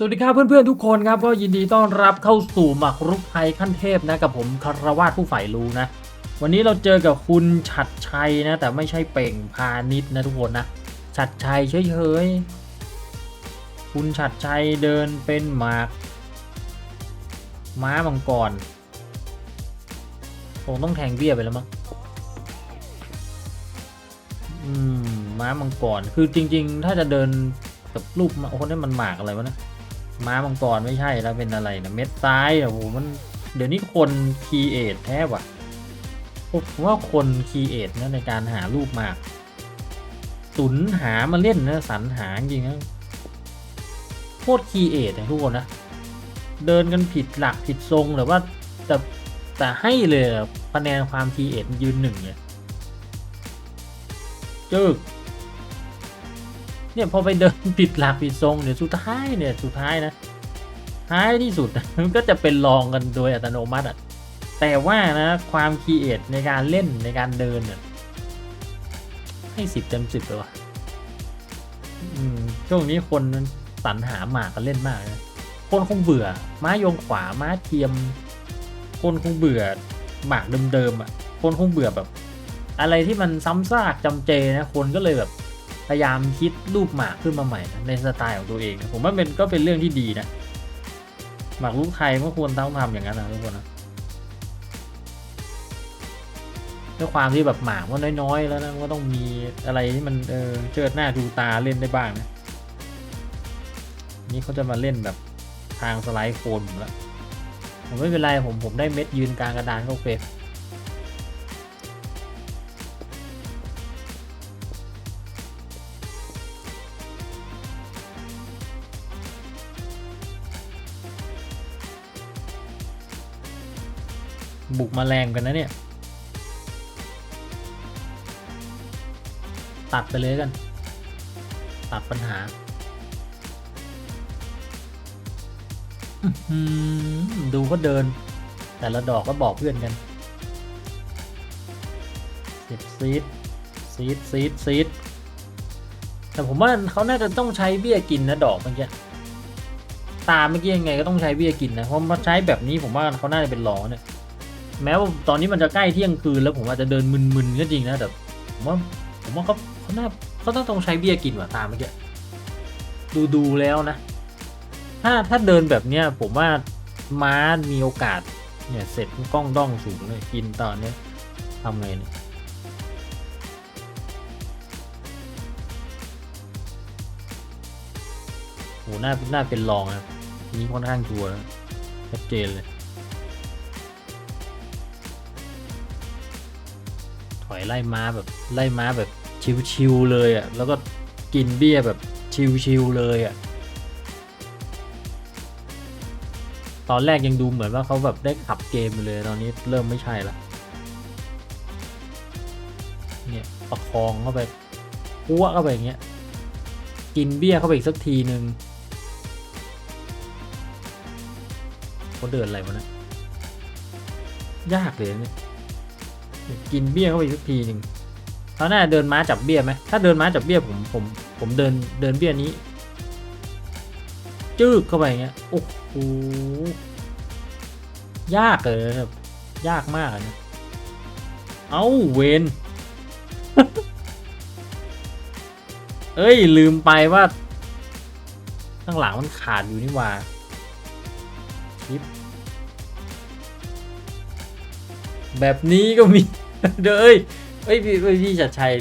สวัสดีครับเพื่อนๆทุกคนครับก็ยินดีต้อนรับเข้าสู่หมักรุกไทยขั้นเทพนะกับผมคารวาสผู้ใฝ่รู้นะ วันนี้เราเจอกับคุณฉัดชัยนะ แต่ไม่ใช่เป่งพาณิชย์นะทุกคนนะฉัดชัยเฉยๆคุณฉัดชัยเดินเป็นหมากม้ามังกรคงต้องแทงเบี้ยไปแล้วมั้งอืมม้ามังกรคือจริง ๆ ถ้าจะเดินกับรูปมาโอ้โหนี่มันหมากอะไรวะเนะ ม้ามังกรไม่ใช่แล้วเป็นอะไรนะเม็ดซ้ายอะโหมันเดี๋ยวนี้คนคีเอทแทบอะผมว่าคนคีเอทนะในการหารูปมากตุนหามาเล่นนะสรรหาจริงนะโคตรคีเอทนะทุกคนนะเดินกันผิดหลักผิดทรงหรือว่าแต่แต่ให้เลยคะแนนความคีเอทยืนหนึ่งเลยจึก เนี่ยพอไปเดินผิดหลักผิดทรงเนี่ยสุดท้ายเนี่ยสุดท้ายนะท้ายที่สุดมันก็จะเป็นรองกันโดยอัตโนมัติอะแต่ว่านะความคีเอทในการเล่นในการเดินเนี่ยให้สิบเต็มสิบเลยว่ะช่วงนี้คนสรรหาหมากกันเล่นมากนะคนคงเบื่อ ม้าโยงขวา ม้าเทียม คนคงเบื่อหมากเดิมๆอะ คนคงเบื่อแบบ อะไรที่มันซ้ำซากจำเจนะ คนก็เลยแบบ พยายามคิดรูปหมากขึ้นมาใหม่นะในสไตล์ของตัวเองนะผมว่าเป็นก็เป็นเรื่องที่ดีนะหมากรุกไทยก็ควรต้องทำอย่างนั้นนะทุกคนนะด้วยความที่แบบหมากว่าน้อยๆแล้วนะก็ต้องมีอะไรที่มันเออเจิดหน้าดูตาเล่นได้บ้างนะนี่เขาจะมาเล่นแบบทางสไลด์โคนผมแล้วผมไม่เป็นไรผมผมได้เม็ดยืนกลางกระดานก็โอเค บุกมาแรงกันนะเนี่ย ตัดไปเลยกัน ตัดปัญหาดูเขาเดิน แต่ละดอกก็บอกเพื่อนกันสิบซีดซีดซีดซีดแต่ผมว่าเขาน่าจะต้องใช้เบี้ยกินนะดอกเมื่อกี้ตามเมื่อกี้ยังไงก็ต้องใช้เบี้ยกินนะเพราะมาใช้แบบนี้ผมว่าเขาน่าจะเป็นหลอเนี่ย แม้ว่าตอนนี้มันจะใกล้เที่ยงคืนแล้วผมอาจจะเดินมึนๆก็จริงนะแต่ผมว่าผมว่าเขาเขาน่าเขาต้องต้องใช้เบี้ยกินว่ะตามเมื่อกี้ดูดูแล้วนะ ถ้าถ้าเดินแบบเนี้ยผมว่าม้ามีโอกาสเนี่ยเสร็จกล้องด้องสูงเลยกินตอนนี้ทำไงเนี่ยโหน่าน่าเป็นรองนะนี่ค่อนข้างชัวร์ชัดเจนเลย อยไล่ม้าแบบไล่ม้าแบบชิวๆเลยอะ่ะแล้วก็กินเบี้ยแบบชิวๆเลยอะ่ะตอนแรกยังดูเหมือนว่าเขาแบบได้ขับเกมเลยตอนนี้เริ่มไม่ใช่ละเนี่ยประคองเข้าไปอ้วกเข้าไปอย่างเงี้ยกินเบี้ยเข้าไปอีกสักทีหนึ่งเขาเดินอะไรวะเนะยากเลยเนี่ย กินเบี้ยเข้าไปอีกสักทีหนึ่งเขาน่าเดินม้าจับเบี้ยไหมถ้าเดินม้าจับเบี้ยผมผมผมเดินเดินเบี้ยนี้ จื้กเข้าไปอย่างเงี้ยโอ้โหยากเลยนะครับยากมากนะเอาเวนเอ้ย ลืมไปว่า ข้างหลังมันขาดอยู่นี่ว่าชิป แบบนี้ก็มี เด้อเอ้ยเอ้ยพี่เอ้ยพี่ชัดชัย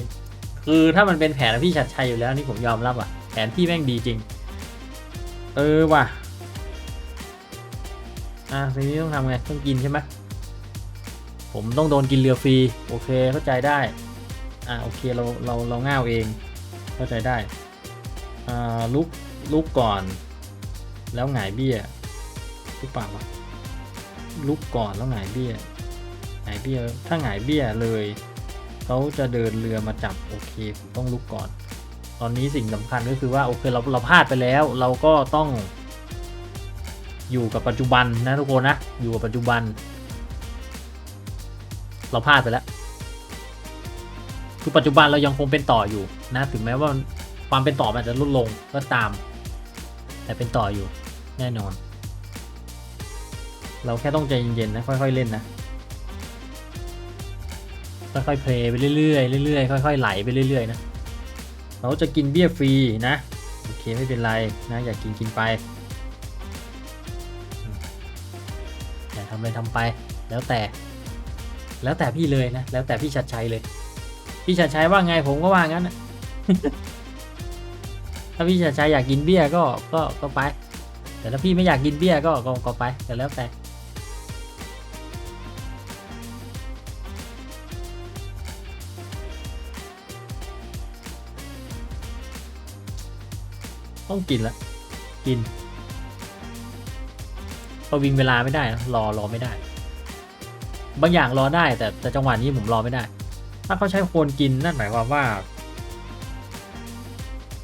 คือถ้ามันเป็นแผนพี่ชัดชัยอยู่แล้วนี่ผมยอมรับอะ แผนพี่แม่งดีจริง เออว่ะ อะทีนี้ต้องทำไง ต้องกินใช่ไหมผมต้องโดนกินเรือฟรี โอเคเข้าใจได้ อะโอเคเราเราเราง่าวเอง เข้าใจได้ อ่าลุกลุกก่อน แล้วหงายเบี้ยลุกปากวะลุกก่อนแล้วหงายเบี้ย หงายเบี้ยถ้าหงายเบี้ยเลยเขาจะเดินเรือมาจับโอเคผมต้องลุกก่อน ตอนนี้สิ่งสำคัญก็คือว่าโอเคเราเราพลาดไปแล้ว เราก็ต้องอยู่กับปัจจุบันนะทุกคนนะอยู่กับปัจจุบัน เราพลาดไปแล้ว คือปัจจุบันเรายังคงเป็นต่ออยู่นะถึงแม้ว่าความเป็นต่อมันจะลดลงก็ตาม แต่เป็นต่ออยู่แน่นอน เราแค่ต้องใจเย็นๆนะค่อยๆเล่นนะ ค่อยๆเพลย์ไปเรื่อยๆเรื่อยๆค่อยๆไหลไปเรื่อยๆนะเราจะกินเบี้ยฟรีนะโอเคไม่เป็นไรนะอยากกินกินไปอยากทำอะไรทำไปแล้วแต่ แล้วแต่พี่เลยนะแล้วแต่พี่ชัดชัยเลย พี่ชัดชัยว่าไงผมก็ว่างั้นนะถ้าพี่ชัดชัยอยากกินเบี้ยก็ก็ก็ไป แต่ถ้าพี่ไม่อยากกินเบี้ยก็ก็ก็ไปแต่แล้วแต่ ต้องกินละ กินประวิงเวลาไม่ได้นะรอรอไม่ได้ บางอย่างรอได้แต่แต่จังหวะนี้ผมรอไม่ได้ ถ้าเขาใช้โคนกินนั่นหมายความว่า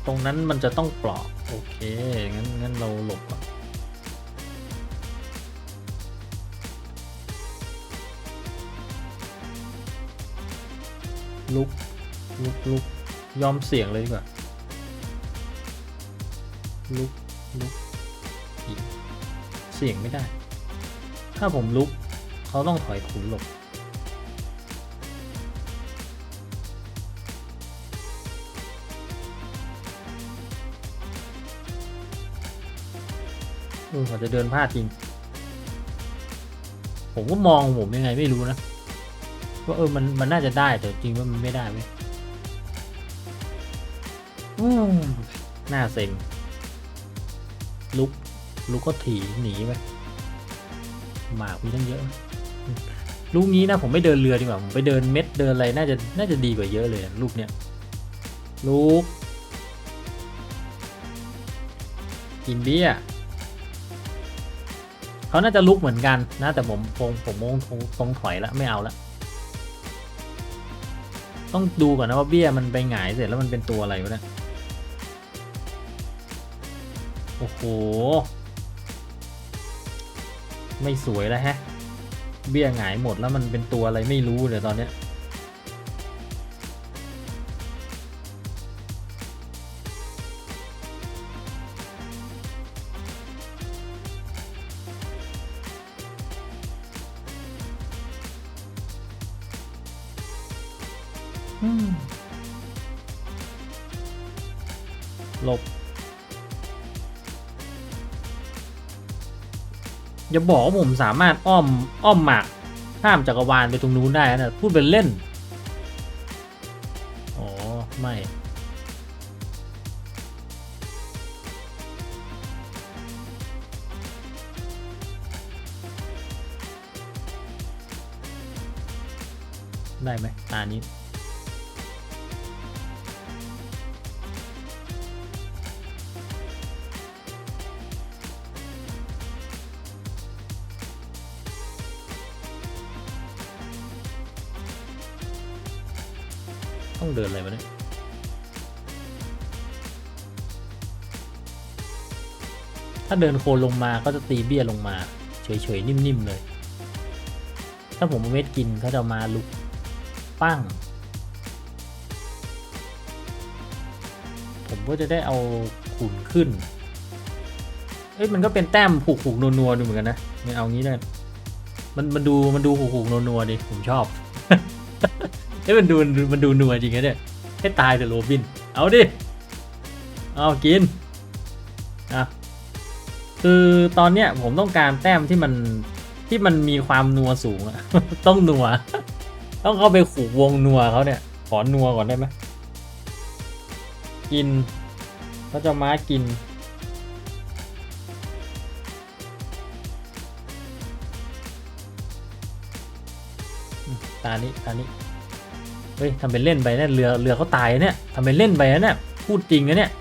ตรงนั้นมันจะต้องปลอกโอเคงั้นงั้นเราหลบก่อนลุกลุกลุกยอมเสี่ยงเลยดีกว่า ลุกลุกอีกเสี่ยงไม่ได้ ถ้าผมลุกเขาต้องถอยขุนหลบเออเขาจะเดินพลาดจริง ผมก็มองผมยังไงไม่รู้นะว่าเออมันมันน่าจะได้แต่จริงว่ามันไม่ได้เว้ยอืมน่าเซ็ง ลุกลุกก็ถีหนีไปหมากมีตั้งเยอะลูกนี้นะผมไม่เดินเรือดีกว่าผมไปเดินเม็ดเดินอะไรน่าจะน่าจะดีกว่าเยอะเลยลูกเนี้ยลูกกินเบี้ยเขาน่าจะลุกเหมือนกันนะแต่ผมคงผมคงคงคงถอยละไม่เอาละต้องดูก่อนนะว่าเบี้ยมันไปหงายเสร็จแล้วมันเป็นตัวอะไรวะเนี่ย โอ้โห ไม่สวยแล้วฮะ เบี้ยหงายหมดแล้วมันเป็นตัวอะไรไม่รู้เลยตอนเนี้ยอืมหลบ อย่าบอกว่าผมสามารถอ้อมอ้อมหมากข้ามจักรวาลไปตรงนู้นได้นะพูดเป็นเล่น อ๋อ ไม่ ได้ไหมตานี้ เดินอะไรวะเนี่ยถ้าเดินโคนลงมาก็จะตีเบี้ยลงมาเฉยๆนิ่มๆเลย ถ้าผมเม็ดกินเขาจะมาลุกปั้ง ผมก็จะได้เอาขุนขึ้นเอ้ยมันก็เป็นแต้มผูกๆนัวๆดูเหมือนกันนะเนี่เอางี้เลยมันมันดูมันดูผูกๆนัวๆดิผมชอบ อ้ยมันดูมันดูนัวจริงนะเนี่ยให้ตายแต่โรบิน เอาดิ เอากินอะคือตอนเนี้ยผมต้องการแต้มที่มันที่มันมีความนัวสูงอะต้องนัว ต้องเข้าไปขู่วงนัวเขาเนี่ย ขอนัวก่อนได้ไหมกินเขาจะม้ากิน ตานี้ตานี้ ฮ้ยทำเป็นเล่นไปเนี่ยเรือเรือเขาตายเนี่ยทำเป็นเล่นไปนะเนี่ยพูดจริงนะเนี่ย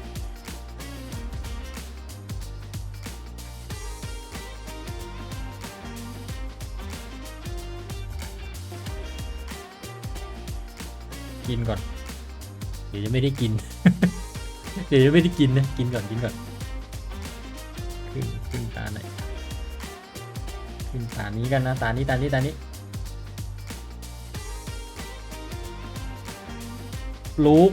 กินก่อน เดี๋ยวจะไม่ได้กิน เดี๋ยวจะไม่ได้กินนะ กินก่อนกินก่อน ขึ้นขึ้นตาไหน ขึ้นตานี้กันนะ ตานี้ตานี้ตานี้ ลุก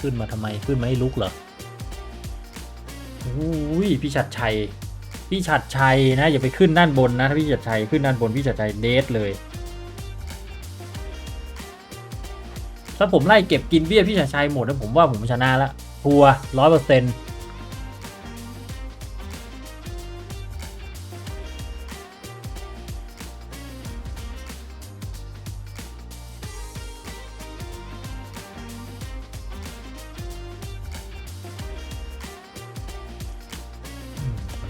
ขึ้นมาทำไมขึ้นมาให้ลุกเหรออุ้ยพี่ชัดชัย พี่ชัดชัยนะ อย่าไปขึ้นด้านบนนะถ้าพี่ชัดชัยขึ้นด้านบนพี่ชัดชัยเดทเลย ถ้าผมไล่เก็บกินเบี้ยพี่ชัดชัยหมดนะผมว่าผมชนะละทัวร้อยเปอร์เซ็นต์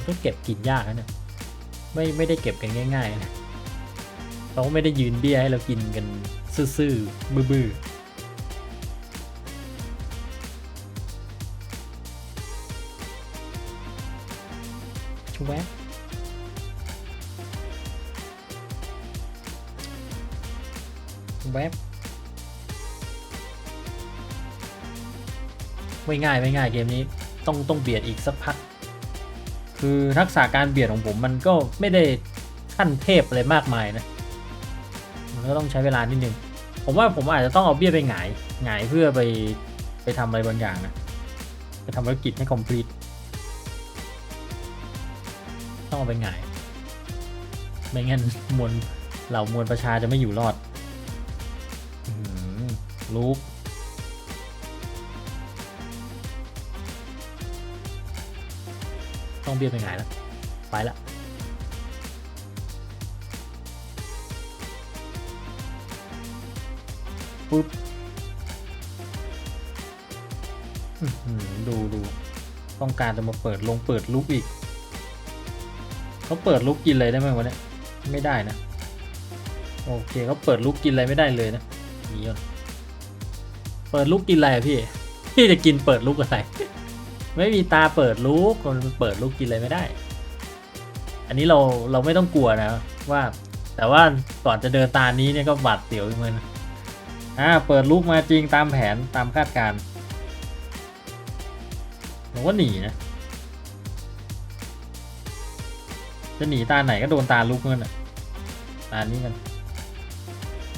ก็เก็บกินยากนะเนี่ยไม่ไม่ได้เก็บกันง่ายๆนะเขาไม่ได้ยืนเบี้ยให้เรากินกันซื่อๆบื้อๆชวแวบแวบไม่ง่ายไม่ง่ายเกมนี้ ต้องต้องเบียดอีกสักพัก คือทักษะการเบียดของผมมันก็ไม่ได้ขั้นเทพอะไรมากมายนะ มันก็ต้องใช้เวลานิดนึง ผมว่าผมอาจจะต้องเอาเบี้ยไปหงายหงายเพื่อไปไปทำอะไรบางอย่างนะ ไปทำภารกิจให้ complete ต้องเอาไปหงาย ไม่งั้นมวลเหล่ามวลประชาจะไม่อยู่รอดอลูก ต้องเบี้ยไปหงายแล้วไปละปุ๊บดูดูต้องการจะมาเปิดลงเปิดลุกอีกเขาเปิดลุกกินอะไรได้ไหมวะเนี่ยไม่ได้นะ โอเคเขาเปิดลุกกินอะไรไม่ได้เลยนะนี่ก่อนเปิดลุกกินอะไรอะพี่พี่จะกินเปิดลุกอะไร ไม่มีตาเปิดลุกมันเปิดลุกกินอะไรไม่ได้ อันนี้เราเราไม่ต้องกลัวนะว่า แต่ว่าก่อนจะเดินตานี้เนี่ยก็บาดเสียวเหมือนอ่าเปิดลุกมาจริงตามแผนตามคาดการผมว่าหนีนะ จะหนีตาไหนก็โดนตาลุกเงินอะตานี้กัน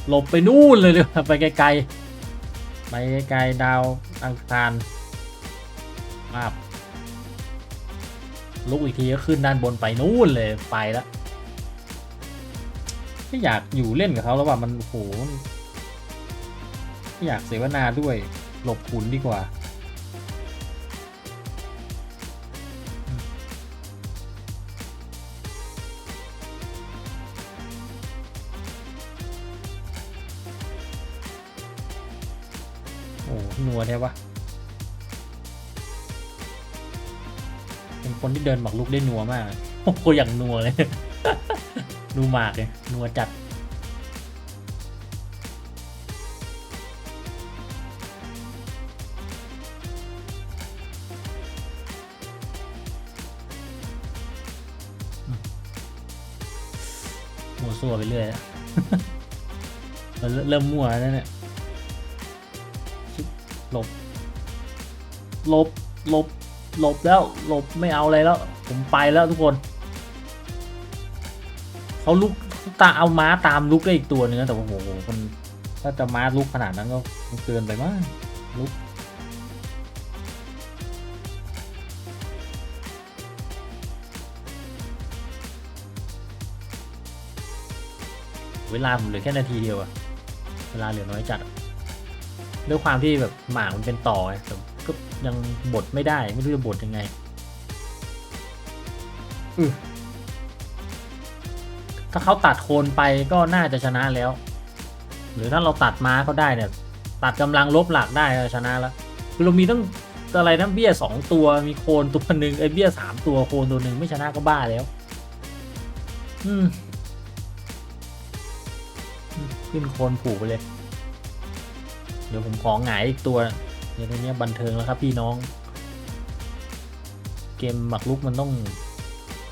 หลบไปนู่นเลยเลยไปไกลๆไปไกลๆดาวอังคาร มาบลุกอีกทีก็ขึ้นด้านบนไปนู่นเลยไปแล้วไม่อยากอยู่เล่นกับเขาแล้วว่ามันโหนไม่อยากเสวนาด้วยหลบขุนดีกว่าโอ้หนัวแท้วะ เป็นคนที่เดินหมากลุกได้นัวมากโอ้โหอย่างนัวเลยดูหมากเลยนัวจัดมั่วซั่วไปเรื่อยแล้วมันเริ่มมั่วแล้วเนี่ย ลบ ลบ ลบ หลบแล้วหลบไม่เอาอะไรแล้ว ผมไปแล้วทุกคนเขาลุกตาเอาม้าตามลุกได้อีกตัวนื้งแต่ว่าโอ้โหมันถ้าจะม้าลุกขนาดนั้นก็เกินไปมากลุกเวลาผมเหลือแค่นาทีเดียวอะเวลาเหลือน้อยจัด ด้วยความที่แบบหมากมันเป็นต่อไงแต่ ก็ยังบดไม่ได้ ไม่รู้จะบดยังไงอือถ้าเขาตัดโคนไปก็น่าจะชนะแล้ว หรือถ้าเราตัดม้าเขาได้เนี่ย ตัดกำลังลบหลักได้ก็ชนะแล้วคือเรามีตั้งอะไรนะเบี้ยสองตัวมีโคนตัวหนึ่งไอ้เบี้ยสามตัวโคนตัวหนึ่งไม่ชนะก็บ้าแล้ว อืมขึ้นโคนผูกไปเลย เดี๋ยวผมขอหงายอีกตัว เดี๋ยวทีนี้บันเทิงแล้วครับพี่น้อง เกมหมักลุกมันต้อง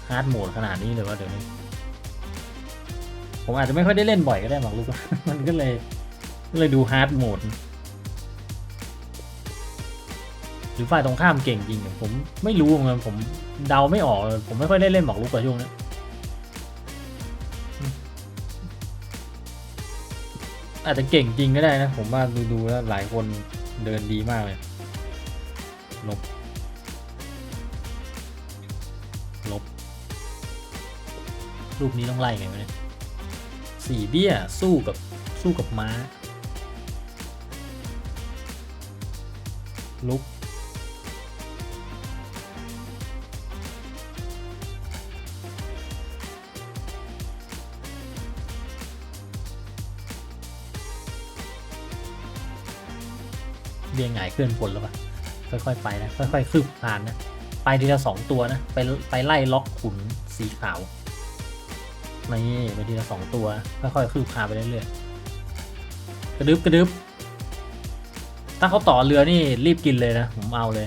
ฮาร์ดโหมดขนาดนี้เลยว่าเดี๋ยวนี้ ผมอาจจะไม่ค่อยได้เล่นบ่อยก็ได้หมักลุก มันก็เลยก็เลยดูฮาร์ดโหมดหรือฝ่ายตรงข้ามเก่งจริงผมไม่รู้เหมือนกันผมเดาไม่ออกเลยผมไม่ค่อยได้เล่นหมากรุกกว่าช่วงนี้อาจจะเก่งจริงก็ได้นะ ผมว่าดูดูๆแล้วหลายคน เดินดีมากเลยลบลบ รูปนี้ต้องไล่ไงวะเนสี่เบี้ยสู้กับสู้กับม้าลุก เรียงหงายเคลื่อนผลแล้วปะค่อยๆไปนะ ค่อยๆคืบคลานนะ ไปทีละสองตัวนะ ไปไปไล่ล็อกขุนสีขาวนี่ไปทีละสองตัวค่อยๆคืบคลานไปเรื่อยๆกระดึบกระดึบถ้าเขาต่อเรือนี่รีบกินเลยนะ ผมเอาเลย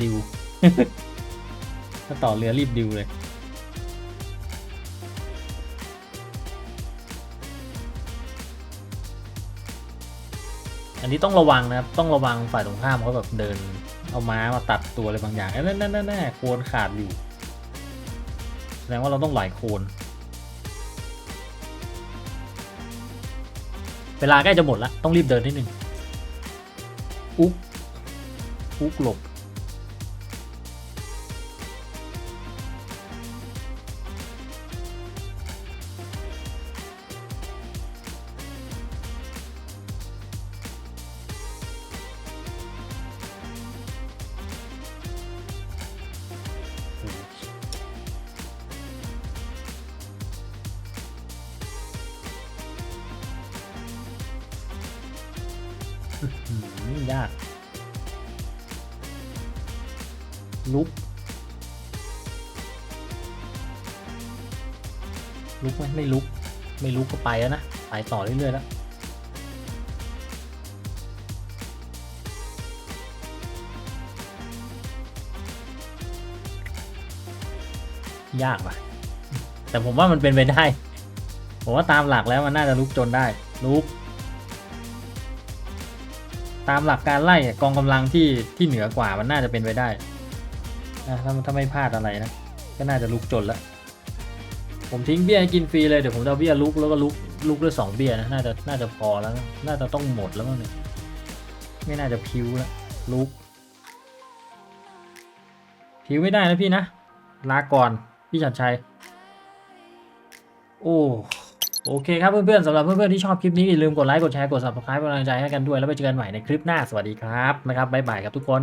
ดิวถ้าต่อเรือรีบดิวเลย อันนี้ต้องระวังนะครับ ต้องระวังฝ่ายตรงข้ามเขาแบบเดิน เอาม้ามาตัดตัวอะไรบางอย่างนั่นนั่นนั่นนั่นโคนขาดอยู่ แสดงว่าเราต้องหลายโคน เวลาใกล้จะหมดแล้ว ต้องรีบเดินนิดนึง อุ๊ก อุ๊กหลบ ลุกลุกไหมไม่ลุก ไม่ลุกก็ไปแล้วนะ ไปต่อเรื่อยๆแล้ว ยากว่ะ แต่ผมว่ามันเป็นไปได้ ผมว่าตามหลักแล้วมันน่าจะลุกจนได้ ลุก ตามหลักการไล่อะกองกำลังที่ที่เหนือกว่ามันน่าจะเป็นไปได้ นะถ้าถ้าไม่พลาดอะไรนะ ก็น่าจะลุกจนแล้วผมทิ้งเบี้ยให้กินฟรีเลยเดี๋ยวผมจะเอาเบี้ยลุกแล้วก็ลุกลุกด้วยสองเบี้ยนะน่าจะน่าจะพอแล้ว น่าจะต้องหมดแล้วเนี่ยไม่น่าจะพิ้วแล้วลุกพิ้วไม่ได้นะพี่นะลาก่อนพี่ชัดชัยโอ้โอเคครับเพื่อนๆสำหรับเพื่อนๆที่ชอบคลิปนี้อย่าลืมกดไลค์กดแชร์กด subscribe เป็นกำลังใจให้กันด้วยแล้วไปเจอกันใหม่ในคลิปหน้าสวัสดีครับนะครับบ๊ายบายครับทุกคน